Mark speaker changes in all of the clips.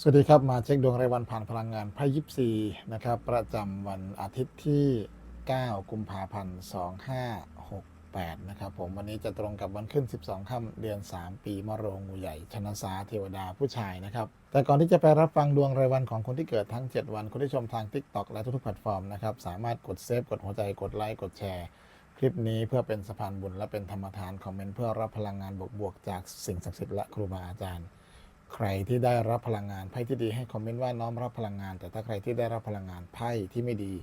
Speaker 1: สวัสดีครับ มาเช็คดวงรายวันผ่านพลังงานไพ่ยิปซีนะครับ ประจำวันอาทิตย์ที่ 9 กุมภาพันธ์2568 นะครับ ผมวันนี้จะตรงกับวันขึ้น 12 ค่ำเดือน 3 ปีมะโรงงูใหญ่ ชนะสาเทวดาผู้ชายนะครับ แต่ก่อนที่จะไปรับฟังดวงรายวันของคนที่เกิดทั้ง 7 วัน คนที่ชมทาง TikTok และทุกๆแพลตฟอร์มนะครับ สามารถกดเซฟ กดหัวใจ กดไลค์ กดแชร์ คลิปนี้เพื่อเป็นสะพานบุญและเป็นธรรมทานคอมเมนต์เพื่อรับพลังงานบวกๆจากสิ่งศักดิ์สิทธิ์และครูบาอาจารย์ ใครที่ได้รับพลังงานไพ่ที่ดีให้คอมเมนต์ว่าน้อมรับพลังงาน แต่ถ้าใครที่ได้รับพลังงานไพ่ที่ไม่ดี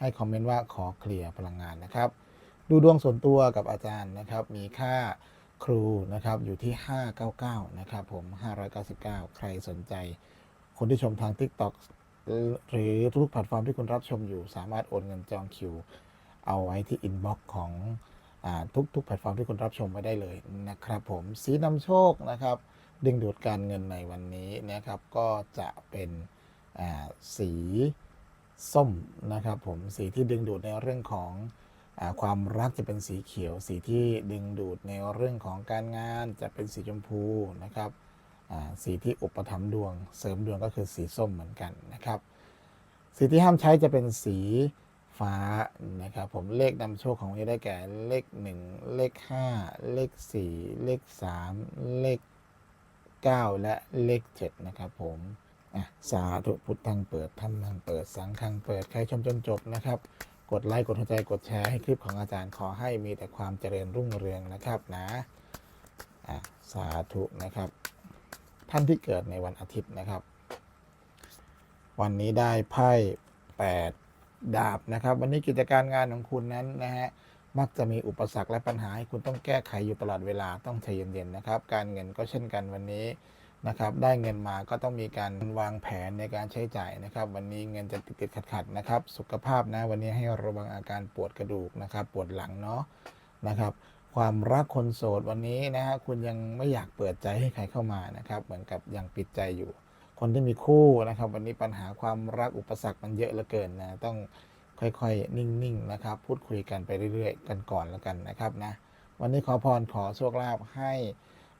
Speaker 1: ให้คอมเมนต์ว่าขอเคลียร์พลังงานนะครับ ดูดวงส่วนตัวกับอาจารย์นะครับ มีค่าครูนะครับอยู่ที่ 599 นะครับผม 599 ใครสนใจ คนที่ชมทาง TikTok หรือทุกแพลตฟอร์มที่คุณรับชมอยู่ สามารถโอนเงินจองคิว เอาไว้ที่อินบ็อกซ์ของอทุกๆแพลตฟอร์มที่คุณรับชมไว้ได้เลยนะครับผมสีนำโชคนะครับ ดึงดูดการเงินในวันนี้นะครับ ก็จะเป็นสีส้มนะครับ ผมสีที่ดึงดูดในเรื่องของอความรักจะเป็นสีเขียว สีที่ดึงดูดในเรื่องของการงานจะเป็นสีชมพูนะครับสีที่อุปถัมภ์ดวง เสริมดวงก็คือสีส้มเหมือนกันนะครับ สีที่ห้ามใช้จะเป็นสีฟ้านะครับ ผมเลขนำโชคของวันนี้ได้แก่เลข 1 เลข 5 เลข 4 เลข 3 เลข 9 และเลข 7 นะครับผมอะสาธุพุทธังเปิดธรรมังเปิดสังฆังเปิดใครชมจนจบนะครับ กดไลค์กดหัวใจกดแชร์ให้คลิปของอาจารย์ขอให้มีแต่ความเจริญรุ่งเรืองนะครับนะอะสาธุนะครับ ท่านที่เกิดในวันอาทิตย์นะครับ วันนี้ได้ไพ่8ดาบนะครับ วันนี้กิจการงานของคุณนั้นนะฮะ มักจะมีอุปสรรคและปัญหาให้คุณต้องแก้ไขอยู่ตลอดเวลาต้องใจเย็นๆนะครับ การเงินก็เช่นกันวันนี้นะครับ ได้เงินมาก็ต้องมีการวางแผนในการใช้จ่ายนะครับ วันนี้เงินจะติดๆขัดๆนะครับ สุขภาพนะวันนี้ให้ระวังอาการปวดกระดูกนะครับ ปวดหลังเนาะนะครับความรักคนโสดวันนี้นะฮะคุณยังไม่อยากเปิดใจให้ใครเข้ามานะครับ เหมือนกับยังปิดใจอยู่ คนที่มีคู่นะครับ วันนี้ปัญหาความรักอุปสรรคมันเยอะเหลือเกินนะต้อง ค่อยๆ นิ่งๆนะครับ พูดคุยกันไปเรื่อยๆ กันก่อนแล้วกันนะครับนะวันนี้ขอพรขอโชคลาภให้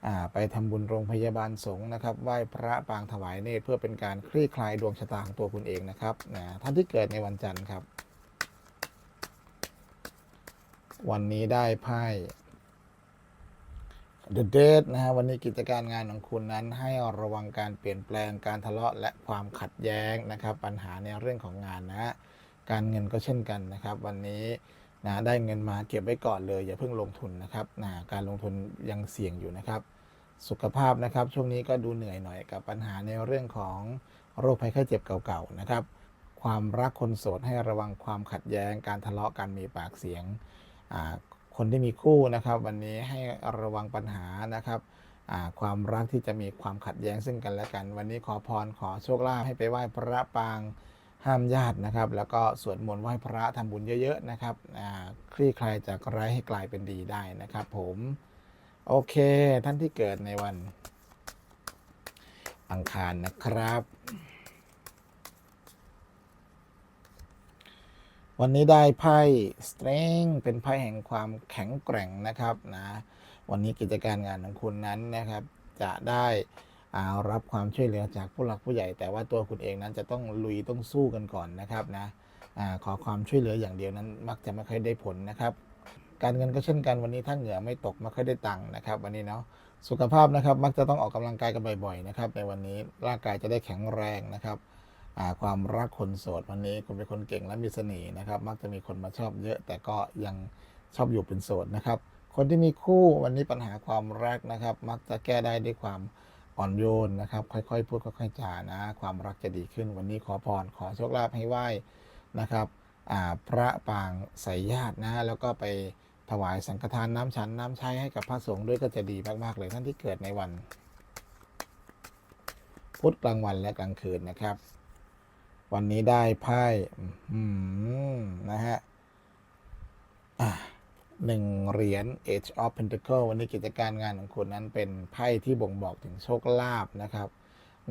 Speaker 1: อ่าไปทำบุญโรงพยาบาลสงฆ์นะครับไหว้พระปางถวายเนตรเพื่อเป็นการคลี่คลายดวงชะตาของตัวคุณเองนะครับนะท่านที่เกิดในวันจันทร์ครับ วันนี้ได้ไพ่ The Date นะฮะวันนี้กิจการงานของคุณนั้นให้ระวังการเปลี่ยนแปลงการทะเลาะและความขัดแย้งนะครับ ปัญหาในเรื่องของงานนะฮะ การเงินก็เช่นกันนะครับ วันนี้นะได้เงินมาเก็บไว้ก่อนเลย อย่าเพิ่งลงทุนนะครับนะการลงทุนยังเสี่ยงอยู่นะครับ สุขภาพนะครับ ช่วงนี้ก็ดูเหนื่อยหน่อยกับปัญหาในเรื่องของโรคภัยไข้เจ็บเก่าๆนะครับ ความรักคนโสดให้ระวังความขัดแย้ง การทะเลาะกันมีปากเสียง คนที่มีคู่นะครับ วันนี้ให้ระวังปัญหานะครับความรักที่จะมีความขัดแย้งซึ่งกันและกัน วันนี้ขอพรขอโชคลาภให้ไปไหว้พระปาง ห้ามญาตินะครับ แล้วก็สวดมนต์ไหว้พระทำบุญเยอะๆนะครับคลี่คลายจากร้ายให้กลายเป็นดีได้นะครับ ผม โอเค ท่านที่เกิดในวัน อังคารนะครับ วันนี้ได้ไพ่ strength เป็นไพ่แห่งความแข็งแกร่งนะครับนะ วันนี้กิจการงานของคุณนั้นนะครับ จะได้ รับความช่วยเหลือจากผู้หลักผู้ใหญ่ แต่ว่าตัวคุณเองนั้นจะต้องลุยต้องสู้กันก่อนนะครับนะอาขอความช่วยเหลืออย่างเดียวนั้น มักจะไม่ค่อยได้ผลนะครับ การเงินก็เช่นกันวันนี้ถ้าเหงื่อไม่ตกไม่ค่อยได้ตังค์นะครับ วันนี้เนาะสุขภาพนะครับมักจะต้องออกกำลังกายกันบ่อยๆนะครับในวันนี้ร่างกายจะได้แข็งแรงนะครับอ่าความรักคนโสดวันนี้คุณเป็นคนเก่งและมีเสน่ห์นะครับ มักจะมีคนมาชอบเยอะ แต่ก็ยังชอบอยู่เป็นโสดนะครับ คนที่มีคู่วันนี้ปัญหาความรักนะครับ มักจะแก้ได้ด้วยความ อ่อนโยนนะครับ ค่อยๆ พูดค่อยๆจานะ ความรักจะดีขึ้น วันนี้ขอพรขอโชคลาภให้ไหว้นะครับพระปางใส่ญาตินะแล้วก็ไปถวายสังฆทานน้ำฉันน้ำใช้ให้กับพระสงฆ์ด้วยก็จะดีมากๆเลยท่านที่เกิดในวัน พุธกลางวันและกลางคืนนะครับ วันนี้ได้ไพ่นะฮะ 1 เหรียญ Age of Pentacle วันนี้กิจการงานของคุณนั้นเป็นไพ่ที่บ่งบอกถึงโชคลาภนะครับ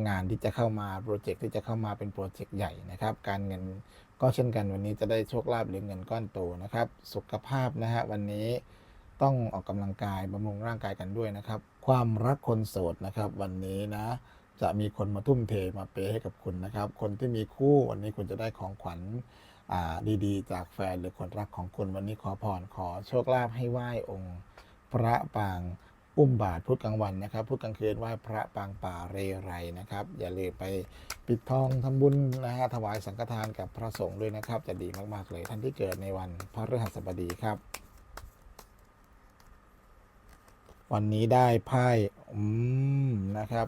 Speaker 1: งานที่จะเข้ามาโปรเจกต์ที่จะเข้ามาเป็นโปรเจกต์ใหญ่นะครับ การเงินก็เช่นกันวันนี้จะได้โชคลาภหรือเงินก้อนโตนะครับ สุขภาพนะฮะวันนี้ต้องออกกำลังกายบำรุงร่างกายกันด้วยนะครับ ความรักคนโสดนะครับ วันนี้นะ จะมีคนมาทุ่มเทมาเปให้กับคุณนะครับ คนที่มีคู่วันนี้คุณจะได้ของขวัญ ดีๆ จากแฟนหรือคนรักของคุณวันนี้ขอพรขอโชคลาภให้ไหว้องค์พระปางอุ้มบาทพุธกลางวันนะครับพุธกลางคืนไหว้พระปางป่าเรไรนะครับ อย่าลืมไปปิดทองทำบุญนะฮะถวายสังฆทานกับพระสงฆ์ด้วยนะครับ จะดีมากๆเลยท่านที่เกิดในวันพระฤหัสบดีครับ วันนี้ได้ไพ่อืมนะครับ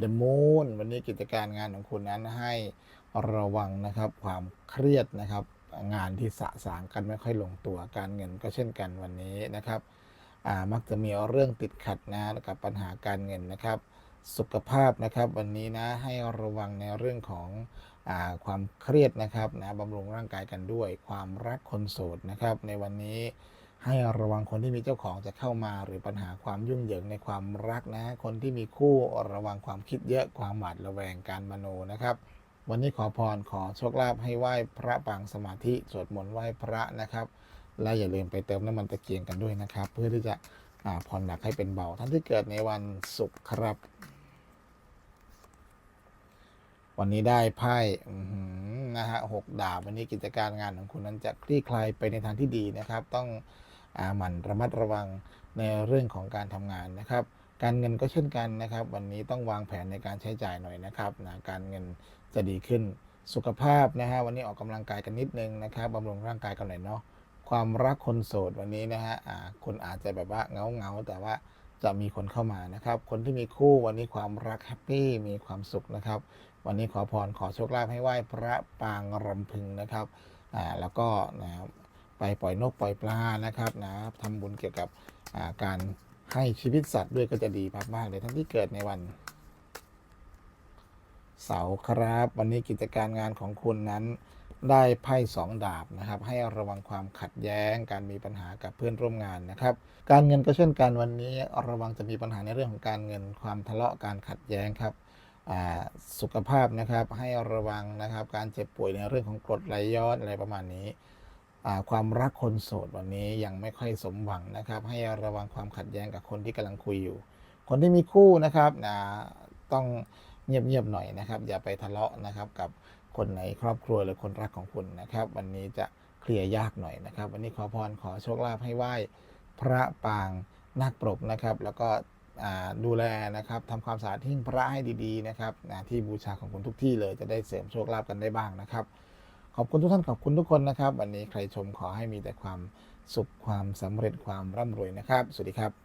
Speaker 1: The Moon วันนี้กิจการงานของคุณนั้นให้ ระวังนะครับความเครียดนะครับงานที่สะสางกันไม่ค่อยลงตัวการเงินก็เช่นกันวันนี้นะครับมักจะมีเรื่องติดขัดนะกับปัญหาการเงินนะครับ สุขภาพนะครับวันนี้นะให้ระวังในเรื่องของอความเครียดนะครับนะบำรุงร่างกายกันด้วย ความรักคนโสดนะครับ ในวันนี้ให้ระวังคนที่มีเจ้าของจะเข้ามาหรือปัญหาความยุ่งเหยิงในความรักนะ คนที่มีคู่ระวังความคิดเยอะความหวาดระแวงการมโนนะครับ วันนี้ขอพรขอโชคลาภให้ไหว้พระปางสมาธิสวดมนต์ไหว้พระนะครับ และอย่าลืมไปเติมน้ำมันตะเกียงกันด้วยนะครับ เพื่อที่จะผ่อนหนักให้เป็นเบา ท่านที่เกิดในวันศุกร์ครับ วันนี้ได้ไพ่อื้อหือนะฮะหกดาบวันนี้กิจการงานของคุณนั้นจะคลี่คลายไปในทางที่ดีนะครับ ต้องอหมั่นระมัดระวังในเรื่องของการทำงานนะครับ การเงินก็เช่นกันนะครับ วันนี้ต้องวางแผนในการใช้จ่ายหน่อยนะครับนะการเงิน จะดีขึ้นสุขภาพนะฮะวันนี้ออกกำลังกายกันนิดนึงนะครับบำรุงร่างกายกันหน่อยเนาะความรักคนโสดวันนี้นะฮะคุณอาจจะแบบว่าเงาเงาแต่ว่าจะมีคนเข้ามานะครับ คนที่มีคู่วันนี้ความรักแฮปปี้มีความสุขนะครับ วันนี้ขอพรขอโชคลาภให้ไหว้พระปางรำพึงนะครับอ่าแล้วก็นะครับไปปล่อยนกปล่อยปลานะครับนะทำบุญเกี่ยวกับการให้ชีวิตสัตว์ด้วยก็จะดีมากๆเลยทั้งที่เกิดในวัน เสาครับ วันนี้กิจการงานของคุณนั้นได้ไพ่สองดาบนะครับ ให้ระวังความขัดแย้ง การมีปัญหากับเพื่อนร่วมงานนะครับ การเงินก็เช่นกันวันนี้ระวังจะมีปัญหาในเรื่องของการเงินความทะเลาะการขัดแย้งครับสุขภาพนะครับให้ระวังนะครับ การเจ็บป่วยในเรื่องของกรดไหลย้อนอะไรประมาณนี้ความรักคนโสดวันนี้ยังไม่ค่อยสมหวังนะครับ ให้ระวังความขัดแย้งกับคนที่กำลังคุยอยู่ คนที่มีคู่นะครับอ่าต้อง เงียบๆหน่อยนะครับ อย่าไปทะเลาะนะครับกับคนในครอบครัวหรือคนรักของคุณนะครับ วันนี้จะเคลียร์ยากหน่อยนะครับ วันนี้ขอพรขอโชคลาภให้ไหว้พระปางนาคปรกนะครับ แล้วก็ดูแลนะครับทำความสะอาดหิ้งพระให้ดีๆนะครับที่บูชาของคุณทุกที่เลยจะได้เสริมโชคลาภกันได้บ้างนะครับ ขอบคุณทุกท่านขอบคุณทุกคนนะครับ วันนี้ใครชมขอให้มีแต่ความสุขความสำเร็จความร่ำรวยนะครับ สวัสดีครับ